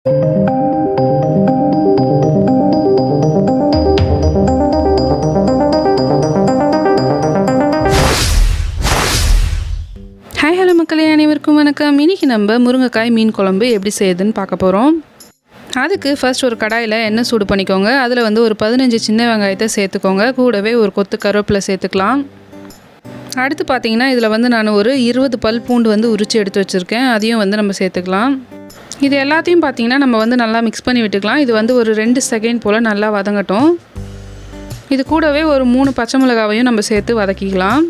Hi hello மக்களே அனைவருக்கும் வணக்கம். இன்னைக்கு நம்ம முருங்கைக்காய் மீன் குழம்பு எப்படி செய்யுதுன்னு பார்க்க போகிறோம் அதுக்கு ஃபர்ஸ்ட் ஒரு கடாயில் எண்ணெய் சூடு பண்ணிக்கோங்க. அதில் வந்து ஒரு பதினஞ்சு சின்ன வெங்காயத்தை சேர்த்துக்கோங்க. கூடவே ஒரு கொத்து கருவேப்பிலை சேர்த்துக்கலாம். அடுத்து பார்த்தீங்கன்னா இதில் வந்து நான் ஒரு இருபது பல் பூண்டு வந்து உரித்து எடுத்து வச்சுருக்கேன். அதையும் வந்து நம்ம சேர்த்துக்கலாம். இது எல்லாத்தையும் பார்த்தீங்கன்னா நம்ம வந்து நல்லா மிக்ஸ் பண்ணி விட்டுக்கலாம். இது வந்து ஒரு ரெண்டு செகண்ட் போல் நல்லா வதங்கட்டும். இது கூடவே ஒரு மூணு பச்சை மிளகாவையும் நம்ம சேர்த்து வதக்கிக்கலாம்.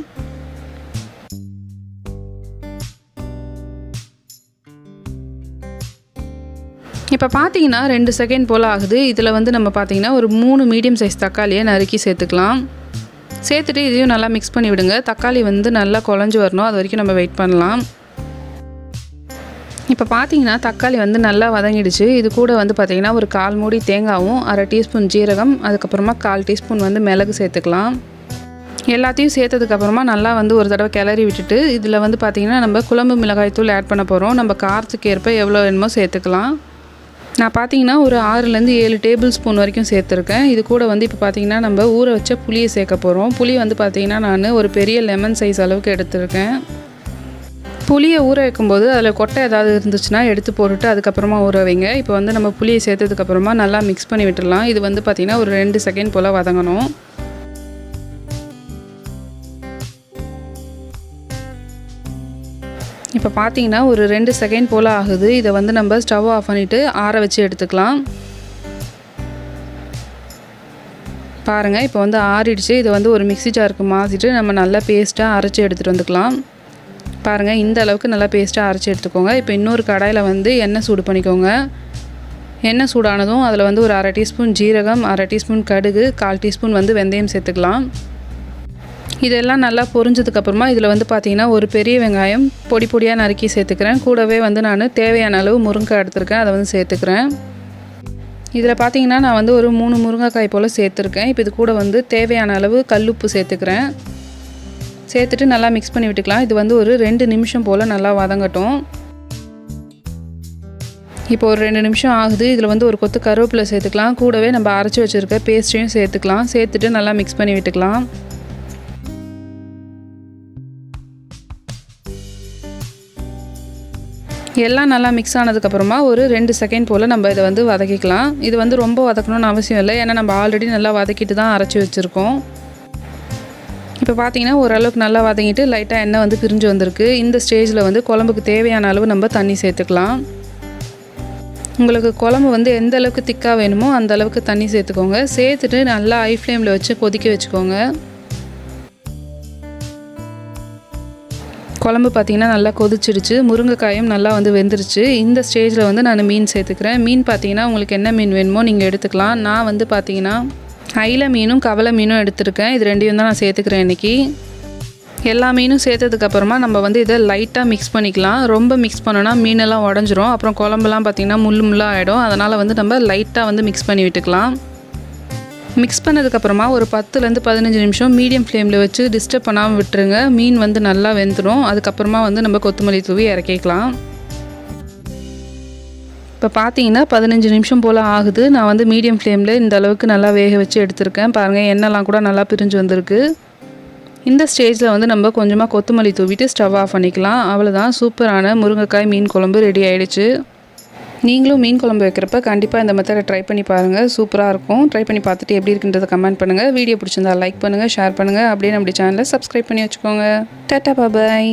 இப்போ பார்த்தீங்கன்னா ரெண்டு செகண்ட் போல் ஆகுது. இதில் வந்து நம்ம பார்த்தீங்கன்னா ஒரு மூணு மீடியம் சைஸ் தக்காளியை நறுக்கி சேர்த்துக்கலாம். சேர்த்துட்டு இதையும் நல்லா மிக்ஸ் பண்ணி விடுங்க. தக்காளி வந்து நல்லா குழஞ்சி வரணும். அது வரைக்கும் நம்ம வெயிட் பண்ணலாம். இப்போ பார்த்தீங்கன்னா தக்காளி வந்து நல்லா வதங்கிடுச்சு. இது கூட வந்து பார்த்திங்கன்னா ஒரு கால் மூடி தேங்காவும் அரை டீஸ்பூன் ஜீரகம் அதுக்கப்புறமா கால் டீஸ்பூன் வந்து மிளகு சேர்த்துக்கலாம். எல்லாத்தையும் சேர்த்ததுக்கப்புறமா நல்லா வந்து ஒரு தடவை கிளறி விட்டுட்டு இதில் வந்து பார்த்திங்கன்னா நம்ம குழம்பு மிளகாய் தூள் ஆட் பண்ண போகிறோம் நம்ம காரத்துக்கு ஏற்ப எவ்வளோ வேணுமோ சேர்த்துக்கலாம். நான் பார்த்தீங்கன்னா ஒரு ஆறுலேருந்து ஏழு டேபிள் ஸ்பூன் வரைக்கும் சேர்த்துருக்கேன். இது கூட வந்து இப்போ பார்த்தீங்கன்னா நம்ம ஊற வச்ச புளியை சேர்க்க போகிறோம் புளி வந்து பார்த்திங்கன்னா நான் ஒரு பெரிய லெமன் சைஸ் அளவுக்கு எடுத்திருக்கேன். புளியை ஊற வைக்கும்போது அதில் கொட்டை ஏதாவது இருந்துச்சுன்னா எடுத்து போட்டுட்டு அதுக்கப்புறமா ஊற வைங்க. இப்போ வந்து நம்ம புளியை சேர்த்ததுக்கப்புறமா நல்லா மிக்ஸ் பண்ணி விட்டுடலாம். இது வந்து பார்த்திங்கன்னா ஒரு ரெண்டு செகண்ட் போல் வதங்கணும். இப்போ பார்த்தீங்கன்னா ஒரு ரெண்டு செகண்ட் போல் ஆகுது. இதை வந்து நம்ம ஸ்டவ் ஆஃப் பண்ணிவிட்டு ஆற வச்சு எடுத்துக்கலாம். பாருங்கள் இப்போ வந்து ஆறிடுச்சு. இதை வந்து ஒரு மிக்ஸி ஜாருக்கு மாற்றிட்டு நம்ம நல்லா பேஸ்ட்டாக அரைச்சி எடுத்துகிட்டு வந்துக்கலாம். பாருங்கள் இந்த அளவுக்கு நல்லா பேஸ்ட்டாக அரைச்சி எடுத்துக்கோங்க. இப்போ இன்னொரு கடாயில் வந்து எண்ணெய் சூடு பண்ணிக்கோங்க. எண்ணெய் சூடானதும் அதில் வந்து ஒரு அரை டீஸ்பூன் ஜீரகம் அரை டீஸ்பூன் கடுகு கால் டீஸ்பூன் வந்து வெந்தயம் சேர்த்துக்கலாம். இதெல்லாம் நல்லா பொரிஞ்சதுக்கப்புறமா இதில் வந்து பார்த்திங்கன்னா ஒரு பெரிய வெங்காயம் பொடி பொடியாக நறுக்கி சேர்த்துக்கிறேன். கூடவே வந்து நான் தேவையான அளவு முருங்கைக்காய் எடுத்துருக்கேன் அதை வந்து சேர்த்துக்கிறேன். இதில் பார்த்தீங்கன்னா நான் வந்து ஒரு மூணு முருங்கைக்காய் போல் சேர்த்துருக்கேன். இப்போ இது கூட வந்து தேவையான அளவு கல்லுப்பு சேர்த்துக்கிறேன். சேர்த்துட்டு நல்லா மிக்ஸ் பண்ணி விட்டுக்கலாம். இது வந்து ஒரு ரெண்டு நிமிஷம் போல் நல்லா வதங்கட்டும். இப்போ ஒரு ரெண்டு நிமிஷம் ஆகுது. இதில் வந்து ஒரு கொத்து கருவேப்பிலை சேர்த்துக்கலாம். கூடவே நம்ம அரைச்சி வச்சுருக்க பேஸ்ட்டையும் சேர்த்துக்கலாம். சேர்த்துட்டு நல்லா மிக்ஸ் பண்ணி விட்டுக்கலாம். எல்லாம் நல்லா மிக்ஸ் ஆனதுக்கப்புறமா ஒரு ரெண்டு செகண்ட் போல் நம்ம இதை வந்து வதக்கிக்கலாம். இது வந்து ரொம்ப வதக்கணும்னு அவசியம் இல்லை. ஏன்னா நம்ம ஆல்ரெடி நல்லா வதக்கிட்டு தான் அரைச்சி வச்சுருக்கோம். இப்போ பார்த்தீங்கன்னா ஓரளவுக்கு நல்லா வதங்கிட்டு லைட்டாக எண்ணெய் வந்து பிரிஞ்சு வந்திருக்கு. இந்த ஸ்டேஜில் வந்து குழம்புக்கு தேவையான அளவு நம்ம தண்ணி சேர்த்துக்கலாம். உங்களுக்கு குழம்பு வந்து எந்த அளவுக்கு திக்காக வேணுமோ அந்த அளவுக்கு தண்ணி சேர்த்துக்கோங்க. சேர்த்துட்டு நல்லா ஹை ஃப்ளேமில் வச்சு கொதிக்க வச்சுக்கோங்க. குழம்பு பார்த்திங்கன்னா நல்லா கொதிச்சிருச்சு முருங்கைக்காயும் நல்லா வந்து வெந்துருச்சு. இந்த ஸ்டேஜில் வந்து நான் மீன் சேர்த்துக்கிறேன். மீன் பார்த்தீங்கன்னா உங்களுக்கு என்ன மீன் வேணுமோ நீங்கள் எடுத்துக்கலாம். நான் வந்து பார்த்தீங்கன்னா அயில மீனும் கவலை மீனும் எடுத்திருக்கேன். இது ரெண்டையும் தான் நான் சேர்த்துக்கிறேன் இன்றைக்கி எல்லா மீனும் சேர்த்ததுக்கப்புறமா நம்ம வந்து இதை லைட்டாக மிக்ஸ் பண்ணிக்கலாம். ரொம்ப மிக்ஸ் பண்ணோன்னா மீனெல்லாம் உடஞ்சிரும். அப்புறம் குழம்புலாம் பார்த்திங்கன்னா முள் முள்ளாக ஆகிடும் அதனால் வந்து நம்ம லைட்டாக வந்து மிக்ஸ் பண்ணி விட்டுக்கலாம். மிக்ஸ் பண்ணதுக்கப்புறமா ஒரு பத்துலேருந்து பதினஞ்சு நிமிஷம் மீடியம் ஃப்ளேமில் வச்சு டிஸ்டர்ப் பண்ணாமல் விட்டுருங்க. மீன் வந்து நல்லா வெந்துடும் அதுக்கப்புறமா வந்து நம்ம கொத்தமல்லி தூவி இறக்கிக்கலாம். இப்போ பார்த்தீங்கன்னா பதினஞ்சு நிமிஷம் போல் ஆகுது. நான் வந்து மீடியம் ஃப்ளேமில் இந்த அளவுக்கு நல்லா வேக வச்சு எடுத்திருக்கேன். பாருங்கள் எண்ணெய்லாம் கூட நல்லா பிரிஞ்சு வந்திருக்கு. இந்த ஸ்டேஜில் வந்து நம்ம கொஞ்சமாக கொத்தமல்லி தூவிட்டு ஸ்டவ் ஆஃப் பண்ணிக்கலாம். அவ்வளோதான் சூப்பரான முருங்கைக்காய் மீன் குழம்பு ரெடி ஆகிடுச்சு நீங்களும் மீன் குழம்பு வைக்கிறப்ப கண்டிப்பாக இந்த மெத்தடை ட்ரை பண்ணி பாருங்கள் சூப்பராக இருக்கும். ட்ரை பண்ணி பார்த்துட்டு எப்படி இருக்குன்றதை கமெண்ட் பண்ணுங்கள் வீடியோ பிடிச்சிருந்தா லைக் பண்ணுங்கள் ஷேர் பண்ணுங்கள் அப்படியே நம்முடைய சேனலை சப்ஸ்கிரைப் பண்ணி வச்சுக்கோங்க. டாட்டா பாபாய்